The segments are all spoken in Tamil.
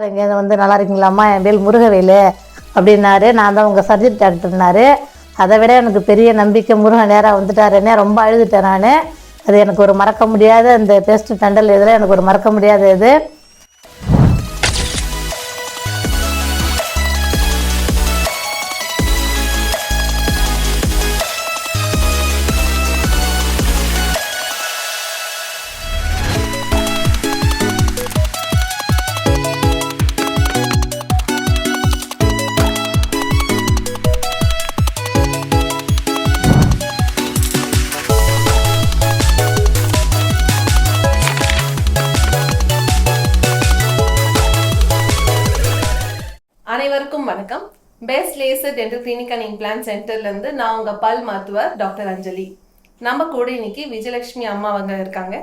பாருங்க வந்து நல்லா இருக்கீங்களாம்மா என் பேர் முருகவேலு அப்படின்னாரு. நான் தான் உங்கள் சர்ஜரி டாக்டர்னாரு அதை விட எனக்கு பெரிய நம்பிக்கை முருகன் நேராக வந்துட்டாருன்னே ரொம்ப அழுதுட்டேன் நான். அது எனக்கு ஒரு மறக்க முடியாத அந்த பெஸ்ட் தண்டல் இதில் எனக்கு ஒரு மறக்க முடியாத இது. டென்டல் கிளினிக் அண்ட் இம்ப்ளான்ட் சென்டர்ல இருந்து நான் உங்க பல் மருத்துவர் டாக்டர் அஞ்சலி. நம்ம கூட இன்னைக்கு விஜயலட்சுமி அம்மா அவங்க இருக்காங்க.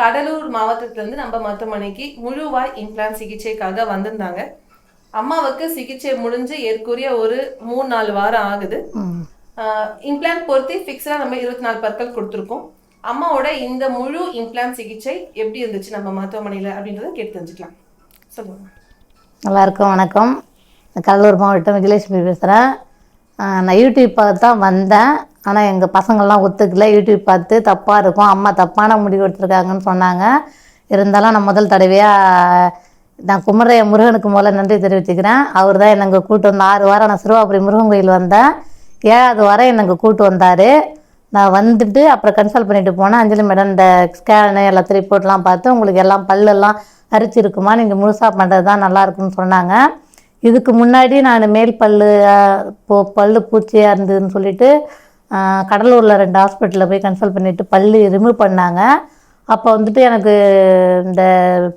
கடலூர் மாவட்டத்துல இருந்து நம்ம மருத்துவமனைக்கு முழுவாய் இம்ப்ளான்ட் சிகிச்சைக்காக வந்திருந்தாங்க. அம்மாவுக்கு சிகிச்சை முடிஞ்சு ஏற்குரிய ஒரு மூணு நாலு வாரம் ஆகுது. இம்ப்ளான்ட் பொறுத்து ஃபிக்ஸடாக நம்ம இருபத்தி நாலு பற்கள் கொடுத்துருக்கோம். அம்மாவோட இந்த முழு இம்ப்ளான்ட் சிகிச்சை எப்படி இருந்துச்சு நம்ம மருத்துவமனையில் அப்படின்றத கேட்டு தெரிஞ்சுக்கலாம். சொல்லுங்க. எல்லாருக்கும் வணக்கம். கடலூர் மாவட்டம் விஜயலட்சுமி பேசுகிறேன் நான் யூடியூப் பார்த்து தான் வந்தேன். ஆனால் எங்கள் பசங்கள்லாம் ஒத்துக்கல. யூடியூப் பார்த்து தப்பாக இருக்கும். அம்மா தப்பான முடிவு எடுத்திருக்காங்கன்னு சொன்னாங்க. இருந்தாலும் நான் முதல் தடவையாக நான் குமரைய முருகனுக்கு முதல்ல நன்றி தெரிவிச்சுக்கிறேன். அவர் தான் என்னை கூப்பிட்டு கூட்டு வந்த ஆறு வாரம் நான் சிறுவாபுரி முருகன் கோயில் வந்தேன். ஏழாவது வாரம் எனக்கு கூப்பிட்டு கூட்டு வந்தார். நான் வந்துட்டு அப்புறம் கன்சல்ட் பண்ணிட்டு போனேன். அஞ்சலி மேடம் இந்த ஸ்கேனு எல்லாத்தையும் ரிப்போர்ட்லாம் பார்த்து உங்களுக்கு எல்லாம் பல்லெல்லாம் அரிச்சிருக்குமா? நீங்கள் முழுசாக பண்ணுறது தான் நல்லாயிருக்குன்னு சொன்னாங்க. இதுக்கு முன்னாடி நான் மேல் பல்லு இப்போ பல்லு பூச்சியாக இருந்ததுன்னு சொல்லிட்டு கடலூரில் ரெண்டு ஹாஸ்பிட்டலில் போய் கன்சல்ட் பண்ணிவிட்டு பல்லு ரிமூவ் பண்ணாங்க. அப்போ வந்துட்டு எனக்கு இந்த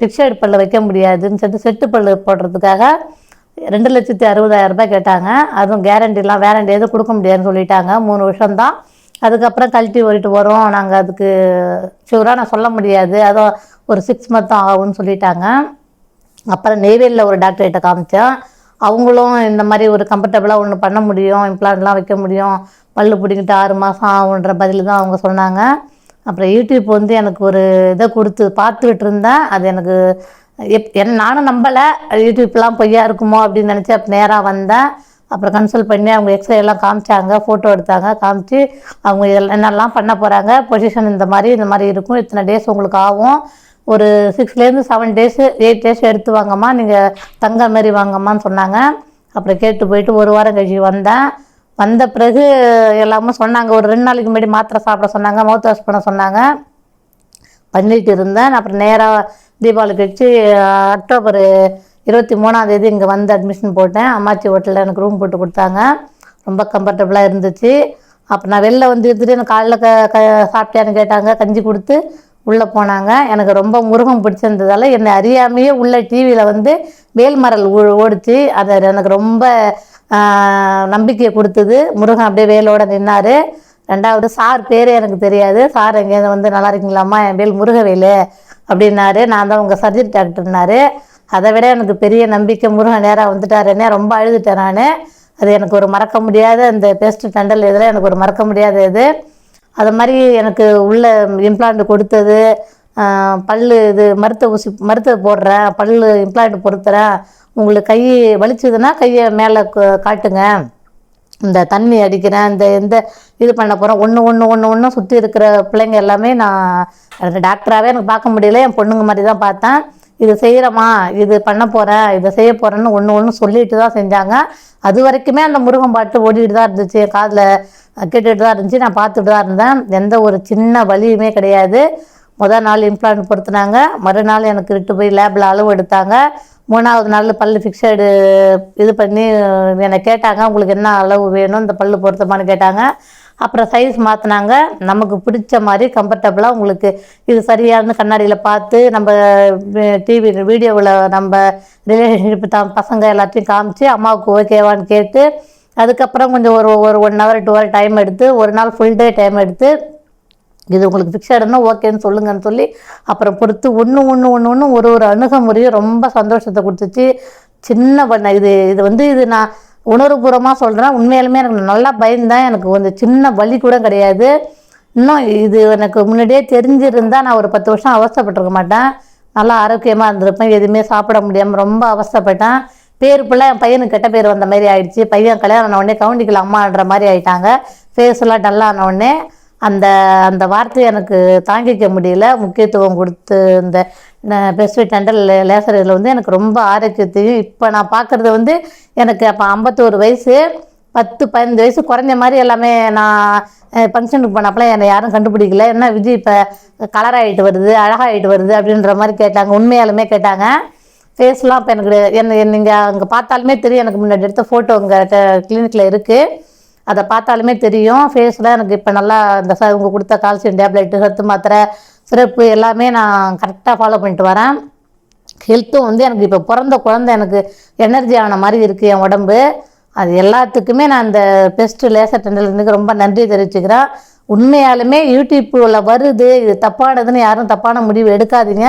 பிக்சர்டு பல்லு வைக்க முடியாதுன்னு சொல்லிட்டு செட்டு பல்லு போடுறதுக்காக ரெண்டு லட்சத்தி அறுபதாயிரம் ரூபாய் கேட்டாங்க. அதுவும் கேரண்டிலாம் வேரண்டி எதுவும் கொடுக்க முடியாதுன்னு சொல்லிட்டாங்க. மூணு வருஷம்தான். அதுக்கப்புறம் கழட்டி ஓடிட்டு வரோம். நாங்கள் அதுக்கு ஷூராக நான் சொல்ல முடியாது. அதுவும் ஒரு சிக்ஸ் மந்த் ஆகும்னு சொல்லிட்டாங்க. அப்புறம் நெய்வேலியில் ஒரு டாக்டர்கிட்ட காமிச்சேன். அவங்களும் இந்த மாதிரி ஒரு கம்ஃபர்டபுளாக ஒன்று பண்ண முடியும் இம்ப்ளான்ட்லாம் வைக்க முடியும். பல் பிடிங்கிட்டு ஆறு மாதம் ஆகுன்ற பதில் தான் அவங்க சொன்னாங்க. அப்புறம் யூடியூப் வந்து எனக்கு ஒரு இதை கொடுத்து பார்த்துக்கிட்டு இருந்தேன். அது எனக்கு எப் என் நானும் நம்பலை. யூடியூப்லாம் பொய்யா இருக்குமோ அப்படின்னு நினச்சி அப்போ நேராக வந்தேன். அப்புறம் கன்சல்ட் பண்ணி அவங்க எக்ஸ்ரே எல்லாம் காமிச்சாங்க ஃபோட்டோ எடுத்தாங்க காமிச்சு அவங்க இதெல்லாம் என்னெல்லாம் பண்ண போகிறாங்க பொசிஷன் இந்த மாதிரி இந்த மாதிரி இருக்கும். இத்தனை டேஸ் உங்களுக்கு ஆகும். ஒரு சிக்ஸ்லேருந்து செவன் டேஸு எயிட் டேஸ் எடுத்து வாங்கம்மா நீங்கள் தங்க மாதிரி வாங்கம்மான்னு சொன்னாங்க. அப்புறம் கேட்டு போயிட்டு ஒரு வாரம் கழிச்சு வந்தேன். வந்த பிறகு எல்லாமே சொன்னாங்க. ஒரு ரெண்டு நாளைக்கு முன்னாடி மாத்திரை சாப்பிட சொன்னாங்க மவுத் வாஷ் பண்ண சொன்னாங்க. பண்ணிட்டு இருந்தேன். அப்புறம் நேராக தீபாவளி கழிச்சு அக்டோபர் இருபத்தி மூணாந்தேதி இங்கே வந்து அட்மிஷன் போட்டேன். அம்மாச்சி ஹோட்டலில் எனக்கு ரூம் போட்டு கொடுத்தாங்க. ரொம்ப கம்ஃபர்டபுளாக இருந்துச்சு. அப்போ நான் வெளில வந்து இருந்துட்டு எனக்கு காலைல க க சாப்பிட்டியான்னு கேட்டாங்க. கஞ்சி கொடுத்து உள்ளே போனாங்க. எனக்கு ரொம்ப முருகம் பிடிச்சிருந்ததால என்னை அறியாமையே உள்ள டிவியில் வந்து வேல்மரல் ஓ ஓடிச்சு. அதை எனக்கு ரொம்ப நம்பிக்கை நம்பிக்கையை கொடுத்தது. முருகன் அப்படியே வேலோட நின்னார். ரெண்டாவது சார் பேரே எனக்கு தெரியாது. சார் எங்கேயாவது வந்து நல்லா இருக்கீங்களாம்மா? என் பேர் முருகவேலு அப்படின்னாரு. நான் தான் உங்கள் சர்ஜரி டாக்டர்னாரு அதை விட எனக்கு பெரிய நம்பிக்கை. முருகன் நேராக வந்துட்டாருன்னே ரொம்ப அழுதுட்டேன் நான். அது எனக்கு ஒரு மறக்க முடியாத அந்த பெஸ்ட் டண்டல் இதில் எனக்கு ஒரு மறக்க முடியாத இது. அது மாதிரி எனக்கு உள்ள இம்ப்ளாண்ட் கொடுத்தது பல் பல்லு இது மருத்துவ ஊசி மருத்துவ போடுறேன் பல்லு இம்ப்ளாண்ட் பொருத்துறேன். உங்களுக்கு கை வலிச்சதுன்னா கையை மேலே காட்டுங்க. இந்த தண்ணி அடிக்கிறேன் இந்த எந்த இது பண்ண போகிறேன் ஒன்று ஒன்று ஒன்று ஒன்று சுற்றி இருக்கிற பிள்ளைங்க எல்லாமே நான் டாக்டராகவே எனக்கு பார்க்க முடியல. என் பொண்ணுங்க மாதிரி தான் பார்த்தேன். இது செய்கிறேம்மா இது பண்ண போகிறேன் இதை செய்ய போகிறேன்னு ஒன்று ஒன்று சொல்லிட்டு தான் செஞ்சாங்க. அது வரைக்குமே அந்த முருகன் பாட்டு ஓடிட்டு தான் இருந்துச்சு. காதில் கேட்டுகிட்டு தான் இருந்துச்சு. நான் பார்த்துட்டு தான் இருந்தேன். எந்த ஒரு சின்ன வலியுமே கிடையாது. முதல் நாள் இம்ப்ளான்ட் பொருத்தினாங்க. மறுநாள் எனக்கு இட்டு போய் லேபில் அளவு எடுத்தாங்க. மூணாவது நாள் பல் ஃபிக்ஸடு இது பண்ணி என்னை கேட்டாங்க. உங்களுக்கு என்ன அளவு வேணும்? இந்த பல்லு பொருத்தமான்னு கேட்டாங்க. அப்புறம் சைஸ் மாற்றினாங்க நமக்கு பிடிச்ச மாதிரி கம்ஃபர்டபுளாக உங்களுக்கு இது சரியான கண்ணாடியில் பார்த்து நம்ம டிவி வீடியோவில் நம்ம ரிலேஷன்ஷிப் தான் பசங்க எல்லாத்தையும் காமிச்சு அம்மாவுக்கு ஓகேவான்னு கேட்டு அதுக்கப்புறம் கொஞ்சம் ஒரு ஒரு one hour two hour time எடுத்து ஒரு நாள் ஃபுல் டே டைம் எடுத்து இது உங்களுக்கு ஃபிக்ஸடுன்னா ஓகேன்னு சொல்லுங்கன்னு சொல்லி அப்புறம் பொறுத்து ஒன்று ஒன்று ஒன்று ஒன்று ஒரு ஒரு அணுகுமுறையும் ரொம்ப சந்தோஷத்தை கொடுத்துச்சு. சின்ன பண்ண இது இது வந்து இது நான் உணர்வுபூர்வமாக சொல்கிறேன் உண்மையாலுமே எனக்கு நல்லா பயந்தேன். எனக்கு கொஞ்சம் சின்ன வலி கூட கிடையாது. இன்னும் இது எனக்கு முன்னாடியே தெரிஞ்சிருந்தா நான் ஒரு பத்து வருஷம் அவஸ்தைப்பட்டிருக்க மாட்டேன். நல்லா ஆரோக்கியமாக இருந்திருப்பேன். எதுவுமே சாப்பிட முடியாமல் ரொம்ப அவஸ்தைப்பட்டேன். பேர் பிள்ளை என் பையனுக்கு கெட்ட பேர் வந்த மாதிரி ஆயிடுச்சு. பையன் கல்யாணம் ஆன உடனே கவுண்டிக்கல அம்மான்ற மாதிரி ஆயிட்டாங்க. ஃபேஸ் எல்லாம் டல்லான உடனே அந்த அந்த வார்த்தையை எனக்கு தாங்கிக்க முடியல. முக்கியத்துவம் கொடுத்து இந்த பெசிஃபிக் டெண்டல் லேசர் இதில் வந்து எனக்கு ரொம்ப ஆரோக்கியத்தையும் இப்போ நான் பார்க்குறது வந்து எனக்கு அப்போ ஐம்பத்தோரு வயசு பத்து பதினஞ்சு வயசு குறைஞ்ச மாதிரி எல்லாமே நான் ஃபங்க்ஷனுக்கு போனப்பெல்லாம் என்னை யாரும் கண்டுபிடிக்கல. என்ன விஜய் இப்போ கலர் ஆகிட்டு வருது அழகாகிட்டு வருது அப்படின்ற மாதிரி கேட்டாங்க. உண்மையாலுமே கேட்டாங்க. ஃபேஸ்லாம் இப்போ எனக்கு என்ன நீங்கள் அங்கே பார்த்தாலுமே தெரியும். எனக்கு முன்னாடி எடுத்த ஃபோட்டோ உங்கள் கிளினிக்கில் இருக்குது அதை பார்த்தாலுமே தெரியும். ஃபேஸில் எனக்கு இப்போ நல்லா இந்த சார் இவங்க கொடுத்த கால்சியம் டேப்லெட்டு சத்து மாத்திரை சிறப்பு எல்லாமே நான் கரெக்டாக ஃபாலோ பண்ணிட்டு வரேன். ஹெல்த்தும் வந்து எனக்கு இப்போ பிறந்த குழந்தை எனக்கு எனர்ஜி ஆன மாதிரி இருக்குது என் உடம்பு. அது எல்லாத்துக்குமே நான் இந்த பெஸ்ட்டு லேசர் டெண்டலுக்கு ரொம்ப நன்றி தெரிவிச்சுக்கிறேன். உண்மையாலுமே யூடியூப்பில் வருது இது தப்பானதுன்னு யாரும் தப்பான முடிவு எடுக்காதீங்க.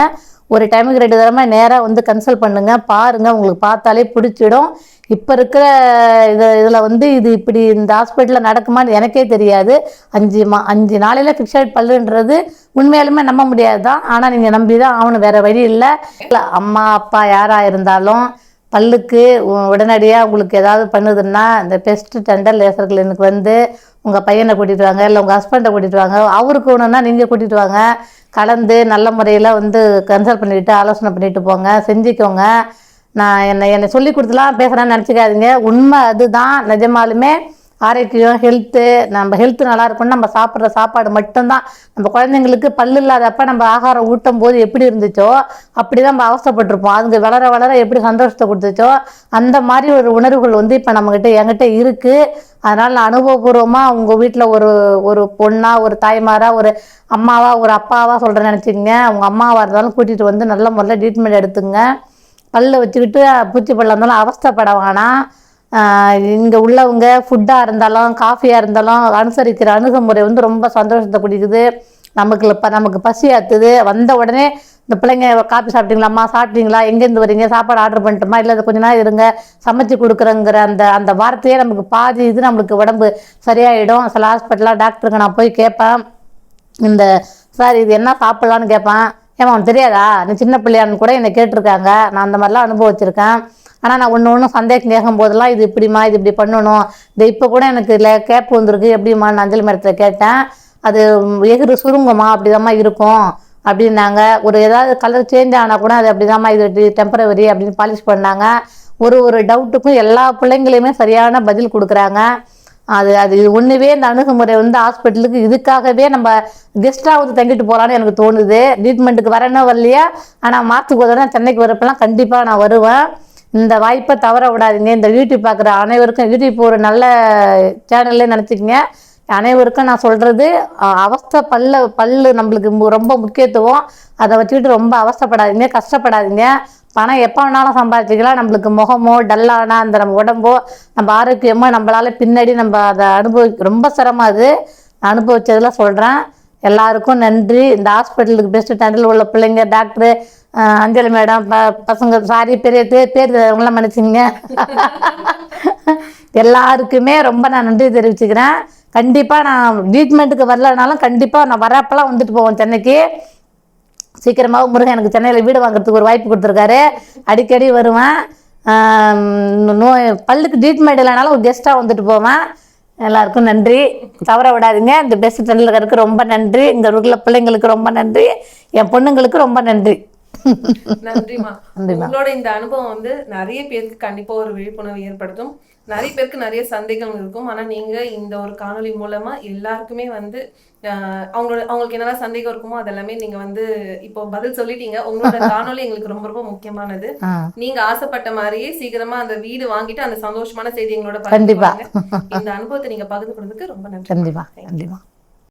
ஒரு டைமுக்கு ரெண்டு தடவை நேராக வந்து கன்சல்ட் பண்ணுங்கள் பாருங்கள் உங்களுக்கு பார்த்தாலே பிடிச்சிடும். இப்போ இருக்கிற இது இதில் வந்து இது இப்படி இந்த ஹாஸ்பிட்டலில் நடக்குமான்னு எனக்கே தெரியாது. அஞ்சு மா அஞ்சு நாளையில் ஃபிக்ஸட் பல்லுன்றது உண்மையாலுமே நம்ப முடியாது தான் ஆனால் நீங்கள் நம்பி தான் ஆகணும் வேறு வழி இல்லை. இல்லை அம்மா அப்பா யாராக இருந்தாலும் பல்லுக்கு உடனடியாக உங்களுக்கு ஏதாவது பண்ணுதுன்னா இந்த பெஸ்ட்டு டெண்டல் லேசர் கிளினிக் வந்து உங்கள் பையனை கூட்டிகிட்டு வாங்க இல்லை உங்கள் ஹஸ்பண்டை கூட்டிகிட்டு வாங்க. அவருக்கு ஒன்றுனா நீங்கள் கூட்டிகிட்டு வாங்க. கலந்து நல்ல முறையில் வந்து கன்சல்ட் பண்ணிவிட்டு ஆலோசனை பண்ணிட்டு போங்க செஞ்சுக்கோங்க. நான் என்னை என்னை சொல்லி கொடுத்துலாம் பேசுகிறேன்னு நினச்சிக்காதீங்க. உண்மை அதுதான். நிஜமாலுமே ஆரோக்கியம் ஹெல்த்து நம்ம ஹெல்த்து நல்லா இருக்கும்னு நம்ம சாப்பிட்ற சாப்பாடு மட்டும்தான். நம்ம குழந்தைங்களுக்கு பல்லு இல்லாதப்ப நம்ம ஆகாரம் ஊட்டும் போது எப்படி இருந்துச்சோ அப்படி தான் நம்ம அவஸ்தைப்பட்டிருப்போம். அதுங்க வளர வளர எப்படி சந்தோஷத்தை கொடுத்துச்சோ அந்த மாதிரி ஒரு உணர்வுகள் வந்து இப்போ நம்மக்கிட்ட என்கிட்ட இருக்குது அதனால் நான் அனுபவபூர்வமாக உங்கள் வீட்டில் ஒரு ஒரு பொண்ணாக ஒரு தாய்மாராக ஒரு அம்மாவாக ஒரு அப்பாவாக சொல்கிறேன்னு நினச்சிக்கங்க. உங்கள் அம்மாவாக இருந்தாலும் கூட்டிகிட்டு வந்து நல்ல முறையில் ட்ரீட்மெண்ட் எடுத்துங்க. பல்ல வச்சுக்கிட்டு பூச்சி பல்ல இருந்தாலும் அவஸ்தைப்பட வேணாம் இங்கே உள்ளவங்க ஃபுட்டாக இருந்தாலும் காஃபியாக இருந்தாலும் அனுசரிக்கிற அணுகுமுறை வந்து ரொம்ப சந்தோஷத்தை கொடுக்குது. நமக்கு இப்போ நமக்கு பசி ஆத்துது. வந்த உடனே இந்த பிள்ளைங்க காஃபி சாப்பிட்டீங்களாம்மா? சாப்பிட்டீங்களா? எங்கேருந்து வரீங்க? சாப்பாடு ஆர்டர் பண்ணிட்டுமா? இல்லை கொஞ்ச நாள் இருங்க. சமைச்சு கொடுக்குறேங்கிற அந்த அந்த வார்த்தையே நமக்கு பாதி இது நம்மளுக்கு உடம்பு சரியாயிடும். சில ஹாஸ்பிட்டலாக டாக்டருக்கு நான் போய் கேட்பேன். இந்த சார் இது என்ன சாப்பிட்லான்னு கேட்பேன்? ஏமா அவன் தெரியாதா? நீ சின்ன பிள்ளையான்னு கூட என்னை கேட்டிருக்காங்க. நான் அந்த மாதிரிலாம் அனுபவிச்சிருக்கேன். ஆனால் நான் ஒன்று ஒன்று சந்தேகம் கேட்கும் போதெல்லாம் இது இப்படிம்மா இது இப்படி பண்ணணும். இது இப்போ கூட எனக்கு இல்லை கேப் வந்திருக்கு எப்படிம்மா நான் அஞ்சல் மரத்தில் கேட்டேன். அது எகிறு சுருங்குமா அப்படிதாம்மா இருக்கும் அப்படின்னாங்க. ஒரு ஏதாவது கலர் சேஞ்ச் ஆனால் கூட அது அப்படிதாம்மா இது டெம்பரவரி அப்படின்னு பாலிஷ் பண்ணாங்க. ஒரு ஒரு டவுட்டுக்கும் எல்லா பிள்ளைங்களையுமே சரியான பதில் கொடுக்குறாங்க. அது அது இது ஒன்றுவே இந்த அணுகுமுறை வந்து ஹாஸ்பிட்டலுக்கு இதுக்காகவே நம்ம கெஸ்ட்டாக வந்து தங்கிட்டு போகலான்னு எனக்கு தோணுது. ட்ரீட்மெண்ட்டுக்கு வரேனோ வரலையா ஆனால் மாற்றுக்கு உதவினா சென்னைக்கு வரப்பெல்லாம் கண்டிப்பாக நான் வருவேன். இந்த வாய்ப்பை தவற விடாதீங்க. இந்த யூடியூப் பார்க்குற அனைவருக்கும் யூடியூப் ஒரு நல்ல சேனல்லே நினச்சிக்கங்க. அனைவருக்கும் நான் சொல்கிறது அவஸ்தை பல்ல பல் நம்மளுக்கு ரொம்ப முக்கியத்துவம். அதை வச்சுக்கிட்டு ரொம்ப அவஸ்தைப்படாதீங்க கஷ்டப்படாதீங்க. பணம் எப்போ வேணாலும் சம்பாதிச்சிக்கலாம். நம்மளுக்கு முகமோ டல்லானா அந்த நம்ம உடம்போ நம்ம ஆரோக்கியமோ நம்மளால பின்னாடி நம்ம அதை அனுபவி ரொம்ப சிரமம் அது. நான் அனுபவிச்சதில் சொல்கிறேன் எல்லாருக்கும் நன்றி. இந்த ஹாஸ்பிட்டலுக்கு பெஸ்ட் டேண்டில் உள்ள பிள்ளைங்க டாக்டரு அஞ்சலி மேடம் ப பசங்க சாரி பெரிய பேர் பேர் அவங்களாம் மன்னிச்சிங்க எல்லாருக்குமே ரொம்ப நான் நன்றி தெரிவிச்சுக்கிறேன். கண்டிப்பாக நான் ட்ரீட்மெண்ட்டுக்கு வரலனாலும் கண்டிப்பாக நான் வரப்பெல்லாம் வந்துட்டு போவேன் சென்னைக்கு. சீக்கிரமாக முருகன் எனக்கு சென்னையில் வீடு வாங்குறதுக்கு ஒரு வாய்ப்பு கொடுத்துருக்காரு. அடிக்கடி வருவேன். நோய் பல்லுக்கு ட்ரீட்மெண்ட் இல்லைனாலும் ஒரு கெஸ்ட்டாக வந்துட்டு போவேன். எல்லாருக்கும் நன்றி. தவற விடாதீங்க. இந்த பெஸ்ட் டெண்டலுக்கு ரொம்ப நன்றி. இந்த உள்ள பிள்ளைங்களுக்கு ரொம்ப நன்றி. என் பொண்ணுங்களுக்கு ரொம்ப நன்றி. நன்றிமா உங்களோட இந்த அனுபவம் வந்து நிறைய பேருக்கு கண்டிப்பா ஒரு விழிப்புணர்வு ஏற்படுத்தும். நிறைய பேருக்கு நிறைய சந்தேகம் இருக்கும். ஆனா நீங்க இந்த ஒரு காணொளி மூலமா எல்லாருக்குமே வந்து அவங்களோட அவங்களுக்கு என்னென்ன சந்தேகம் இருக்குமோ அதெல்லாமே நீங்க வந்து இப்போ பதில் சொல்லிட்டீங்க. உங்களோட காணொளி எங்களுக்கு ரொம்ப ரொம்ப முக்கியமானது. ஆ. நீங்க ஆசைப்பட்ட மாதிரியே சீக்கிரமா அந்த வீடு வாங்கிட்டு அந்த சந்தோஷமான செய்தி எங்களோட கண்டிப்பா. பகிர்ந்துக்கோங்க. இந்த அனுபவத்தை நீங்க பகிர்ந்து கொடுத்ததுக்கு ரொம்ப நன்றி. கண்டிப்பாக கண்டிப்பாக